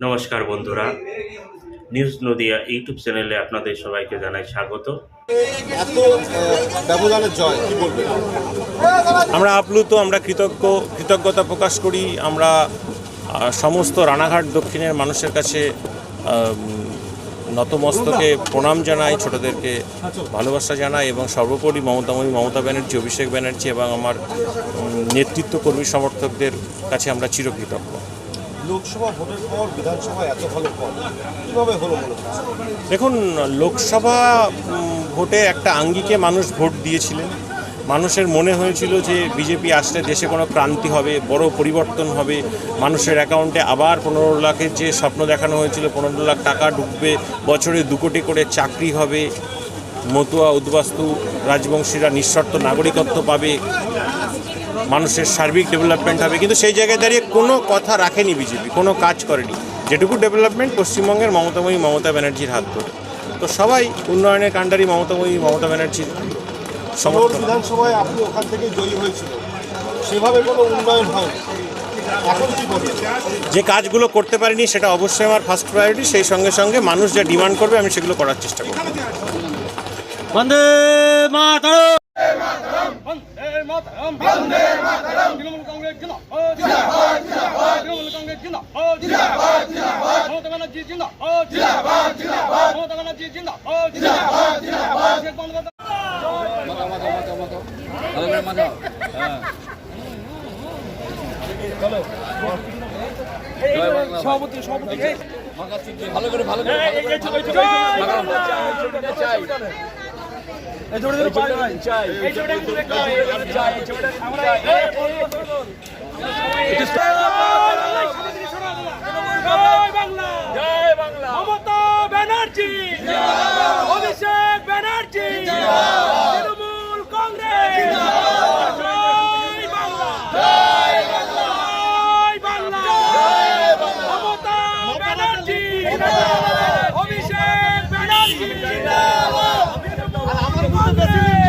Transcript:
নমস্কার বন্ধুরা। News Nadia YouTube চ্যানেলে আপনাদের সবাইকে জানাই স্বাগত। এত ব্যবধানের জয় কি বলবেন? আমরা আপ্লুত আমরা কৃতজ্ঞ কৃতজ্ঞতা প্রকাশ করি। আমরা সমস্ত রানাঘাট দক্ষিণের মানুষের কাছে নতমস্তকে প্রণাম জানাই ছোটদেরকে ভালোবাসা জানাই এবং সর্বোপরি মমতাময়ী মমতা ব্যানার্জি অভিষেক ব্যানার্জি এবং আমার নেতৃত্ব কর্মী সমর্থকদের কাছে আমরা চিরকৃতজ্ঞ। লোকসভা ভোটের পর বিধানসভা এত ভালো ফল কীভাবে হলো দেখুন, লোকসভা ভোটে একটা আঙ্গিকে মানুষ ভোট দিয়েছিলেন। মানুষের মনে হয়েছিল যে বিজেপি আসলে দেশে কোনো ক্রান্তি হবে, বড় পরিবর্তন হবে। মানুষের অ্যাকাউন্টে আবার পনেরো লাখের যে স্বপ্ন দেখানো হয়েছিল, পনেরো লাখ টাকা ঢুকবে, বছরে দু কোটি করে চাকরি হবে। মতুয়া উদ্বাস্তু রাজবংশীরা নিঃশর্ত নাগরিকত্ব পাবে মানুষের সার্বিক ডেভেলপমেন্ট হবে। কিন্তু সেই জায়গায় দাঁড়িয়ে কোনো কথা রাখেনি বিজেপি কোনো কাজ করেনি। যেটুকু ডেভেলপমেন্ট পশ্চিমবঙ্গের মমতাময়ী মমতা ব্যানার্জির হাত ধরে। তো সবাই উন্নয়নের কাণ্ডারি মমতাময়ী মমতা ব্যানার্জির সমর্থন। বিধানসভায় আপনি ওখান থেকে জয়ী হয়েছিল। সেভাবে কোনো উন্নয়ন যে কাজগুলো করতে পারিনি সেটা অবশ্যই আমার ফার্স্ট প্রায়োরিটি সেই সঙ্গে সঙ্গে মানুষ যা ডিমান্ড করবে আমি সেগুলো করার চেষ্টা করব। বন্দে মাতরম বন্দে মাতরম বন্দে মাতরম তৃণমূল কংগ্রেস জিন্দাবাদ জিন্দাবাদ তৃণমূল কংগ্রেস জিন্দাবাদ জিন্দাবাদ জিন্দাবাদ মমতা ব্যানার্জি জিন্দাবাদ জিন্দাবাদ জিন্দাবাদ মমতা ব্যানার্জি জিন্দাবাদ জিন্দাবাদ জিন্দাবাদ অভিষেক বন্দ্যোপাধ্যায় সভাপতি সভাপতি ভালো করে ভালো করে এই জোরে জোরে পাই ভাই চাই এই এই জোরে আমরা জয় বাংলা। জয় বাংলা। মমতা ব্যানার্জি। অভিষেক ব্যানার্জি। তৃণমূল কংগ্রেস। জয় বাংলা। জয় বাংলা। জয় বাংলা। মমতা ব্যানার্জি। অভিষেক ব্যানার্জি। তৃণমূল কংগ্রেস